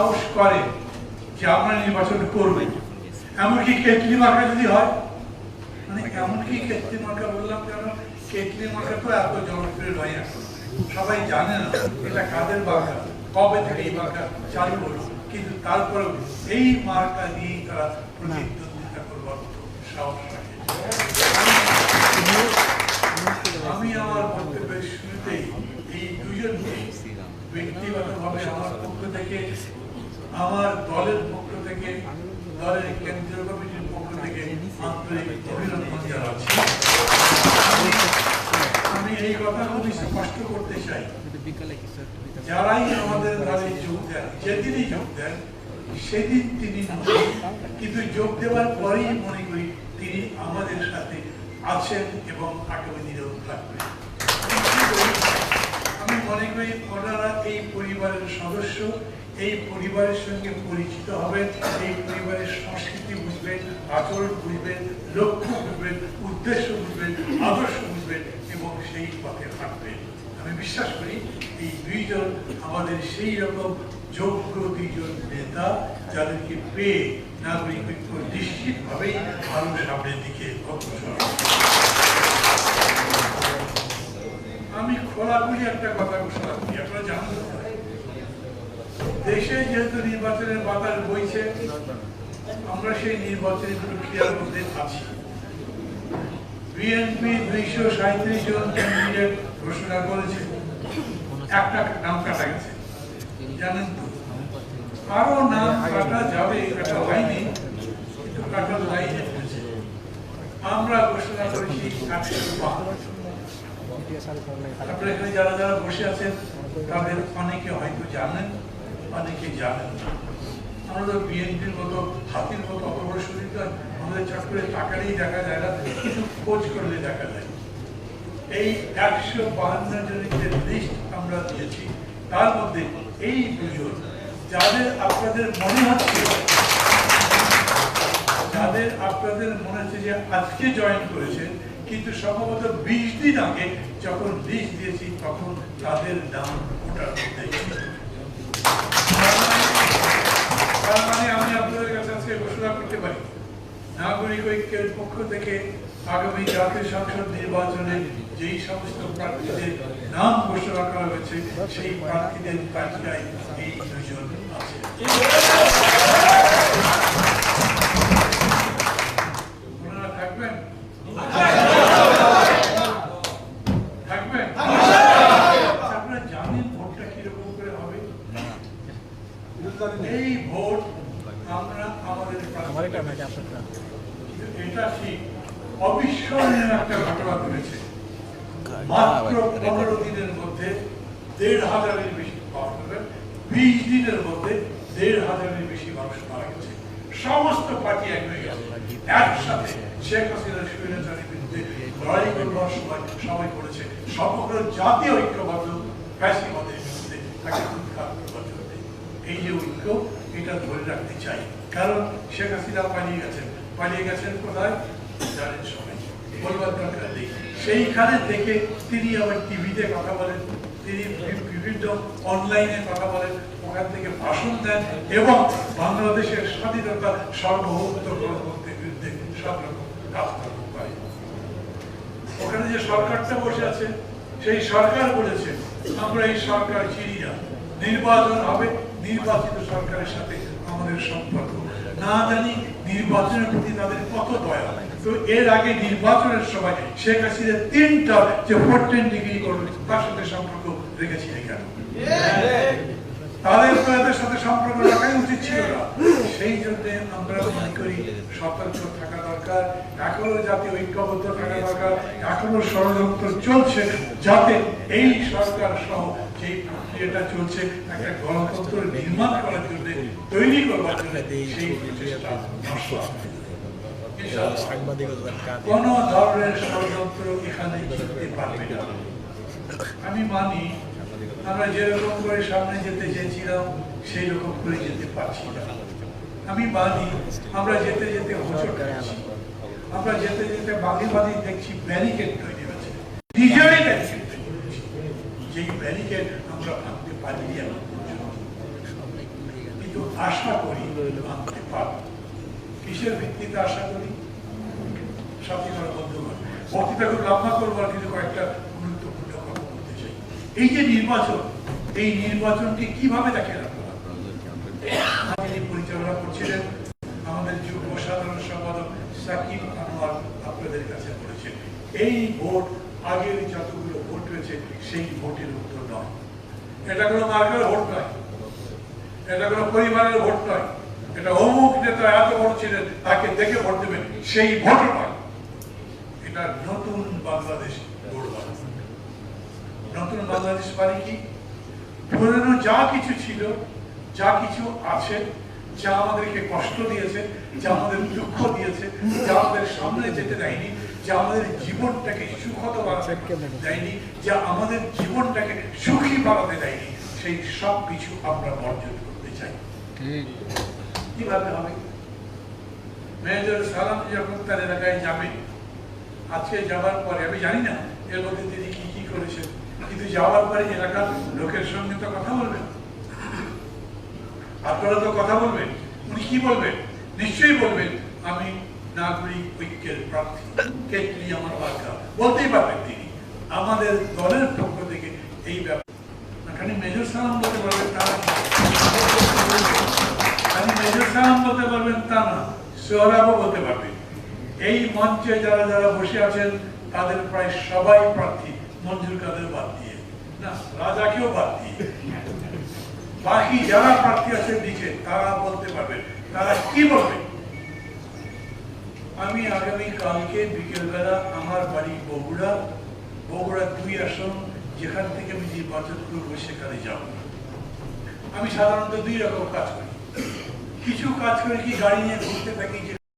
সাহস করে যে আমরা নির্বাচন করব এমনকি কেটলি মার্কা যদি হয় মানে এমনকি কেটলি মার্কা বললাম কেন? কেটলি মার্কা তো এত জনপ্রিয় নয় এখন। সবাই জানে না এটা কাদের মার্কা, কবে থেকে এই মার্কা চালু হলো, কিন্তু তারপরেও এই মার্কা নিয়েই তারা প্রতিদ্বন্দ্বিতা করবার সাহস আমি আমার বক্তব্যের শুরুতেই এই দুজনকে ব্যক্তিগতভাবে আমার পক্ষ থেকে আমার দলের পক্ষ থেকে, দলের কেন্দ্রীয় কমিটির পক্ষ থেকে আন্তরিক অভিনন্দন জানাচ্ছি। আমি- এই কথাগুলি স্পষ্ট করতে চাই। যারাই আমাদের দলে যোগ দেন, যেদিনই যোগ দেন, সেদিন তিনি কিন্তু যোগ দেওয়ার পরেই মনে করি তিনি আমাদের সাথে আছেন এবং আগামী দিনেও থাকবেন। আমি মনে করি ওনারা এই পরিবারের সদস্য এই পরিবারের সঙ্গে পরিচিত হবেন, এই পরিবারের সংস্কৃতি বুঝবেন, আচরণ বুঝবেন, লক্ষ্য বুঝবেন, উদ্দেশ্য বুঝবেন, আদর্শ বুঝবেন এবং সেই পথে হাঁটবেন আমি বিশ্বাস করি এই দুইজন আমাদের সেই রকম যোগ্য দুইজন নেতা যাদেরকে পেয়ে নাগরিক ঐক্য নিশ্চিতভাবেই আরও সামনের দিকে অগ্রসর। আমি খোলাখুলি একটা কথা ঘোষণা করি, আপনারা জানেন তো? দেশে যেহেতু নির্বাচনের বাতাস বইছে, আমরা সেই নির্বাচনী প্রক্রিয়ার মধ্যে আছি। বিএনপি দুইশো সাঁত্রিশ জন ক্যান্ডিডেট ঘোষণা করেছে। একটা নাম কাটা গেছে। জানেন তো? আরও নাম কাটা যাবে কাটা হয়নি, কিন্তু কাটার লাইনে আমরা ঘোষণা করেছি একশো এখানে যারা যারা বসে আছেন, তাদের অনেকে হয়তো জানেন অনেকে জানেন না। আমরা তো বিএনপির মতো হাতির মতো অত বড় শরীর আমাদের চট করে টাকারই দেখা যায় না কিন্তু খোঁজ করলে দেখা যায়। এই একশো বাহান্ন জনের যে লিস্ট আমরা দিয়েছি, তার মধ্যে এই দুজন, যাদের আপনাদের মনে হচ্ছে, যাদের আপনাদের মনে হচ্ছে যে আজকে জয়েন করেছেন, কিন্তু সম্ভবত বিশ দিন আগে যখন লিস্ট দিয়েছি, তখন তাদের নাম ওটার মধ্যে ছিল। তার মানে- তার মানে আমি আপনাদের কাছে আজকে ঘোষণা করতে পারি নাগরিক ঐক্যের পক্ষ থেকে আগামী জাতীয় সংসদ নির্বাচনে যেই সমস্ত প্রার্থীদের নাম ঘোষণা করা হয়েছে, সেই প্রার্থীদের তালিকায় এই দুজন আছে। থাকবেন থাকবেন আপনারা জানেন ভোটটা কীরকম করে হবে এই ভোট আমরা আমাদের প্রার্থী- এটা অবিস্মরণীয় এই যে ঐক্য এটা ধরে রাখতে চাই। কারণ শেখ হাসিনা পালিয়ে গেছেন। পালিয়ে গেছেন কোথায়? জানেন সবাই। বলবার দরকার নেই। সেইখানে থেকে তিনি আবার টিভিতে কথা বলেন। তিনি বিভিন্ন অনলাইনে কথা বলেন। ওখান থেকে ভাষণ দেন এবং বাংলাদেশের স্বাধীনতা সার্বভৌমত্ব গ্রহণ করতে বিরুদ্ধে সব রকম কাজ কর্ম করে ওখানে যে সরকারটা বসে আছে, সেই সরকার বলেছে আমরা এই সরকার চিনি না। নির্বাচন হবে, নির্বাচিত সরকারের সাথে আমাদের সম্পর্ক না জানি নির্বাচনের প্রতি তাদের কত দয়া। তো এর আগে নির্বাচনের সময় শেখ হাসিনা তিনটা যে ফোরটিন ডিগ্রি করবে তার সাথে সম্পর্ক রেখেছিলেন কেন তাদের সাথে সম্পর্ক রাখাই উচিত ছিল না। সেই জন্য আমরা মনে করি থাকা দরকার, এখনও ঐক্যবদ্ধ থাকা দরকার, এখনও ষড়যন্ত্র চলছে যাতে এই সরকার সহ প্রক্রিয়াটা চলছে, একটা গণতন্ত্র নির্মাণ করার জন্য তৈরি করবার জন্য সেই প্রচেষ্টা নষ্ট কোন ধরনের ষড়যন্ত্র এখানে চলতে পারবে না। আমি মানি, আমরা যেরকম করে সামনে যেতে চেয়েছিলাম সেই রকম করে যেতে পারছি না। আমি মানি আমরা যেতে যেতে হোঁচট খাচ্ছি। আমরা যেতে যেতে বাঁধি বাঁধি দেখছি ব্যারিকেড তৈরি হচ্ছে। নিজেরাই ব্যারিকেড যেই ব্যারিকেড আমরা ভাঙতে পারিনি এখন কিন্তু আশা করি মানতে পারব। কিসের ভিত্তিতে আশা করি? সাথী করা বন্ধ বক্তৃতা খুব লম্বা করব আর কিন্তু কয়েকটা গুরুত্বপূর্ণ কথা বলতে চাই। এই যে নির্বাচন, এই নির্বাচনটি কীভাবে দেখেন পরিচালনা করছিলেন আমাদের যুব সাধারণ সম্পাদক সাকিব আনোয়ার আপনাদের কাছে বলেছেন, এই ভোট আগের যতগুলো ভোট হয়েছে সেই ভোটের উত্তর নয় এটা কোনো মার্কের ভোট নয়, এটা কোনো পরিবারের ভোট নয়, এটা অমুক নেতা এত বড় ছিলেন তাকে দেখে ভোট দেবেন, সেই ভোট নয়। এটা নতুন বাংলাদেশ গড়বার। নতুন বাংলাদেশ মানে কি? পুরনো যা কিছু ছিল যা কিছু আছে যা আমাদেরকে কষ্ট দিয়েছে যা আমাদের দুঃখ দিয়েছে যা আমাদের সামনে যেতে দেয়নি যা আমাদের জীবনটাকে সুখত বানাতে দেয়নি যা আমাদের জীবনটাকে সুখী বানাতে দেয়নি সেই সব কিছু আমরা বর্জন করতে চাই। কীভাবে হবে? মেজর সালাম যখন তার এলাকায় যাবে আজকে যাওয়ার পরে আমি জানি না এর মধ্যে তিনি কি কি করেছেন কিন্তু যাওয়ার পরে এলাকার লোকের সঙ্গে তো কথা বলবেন। আপনারা তো কথা বলবেন। উনি কি বলবেন? নিশ্চয়ই বলবেন, আমি নাগরিক ঐক্যের প্রার্থী আমার বার্তা। বলতেই পারবেন তিনি। আমাদের দলের পক্ষ থেকে এই ব্যাপার মেজর সালাম বলতে পারবেন তা মেজর সালাম বলতে পারবেন তা না, সোহরাবও বলতে পারবেন। এই মঞ্চে যারা যারা বসে আছেন, তাদের প্রায় সবাই প্রার্থী মঞ্জুর কাদের বাদ দিয়ে। না, রাজাকেও বাদ দিয়ে। বাকি যারা প্রার্থী আছেন নিচে, তারা বলতে পারবেন। তারা কি বলবে? আমি আগামী কালকে বিকেলবেলা আমার বাড়ি বগুড়া বগুড়া দুই আসন, যেখান থেকে আমি নির্বাচন করব সেখানে যাব। আমি সাধারণত দুই রকম কাজ করি। কিছু কাজ করে কি গাড়ি নিয়ে ঘুরতে থাকি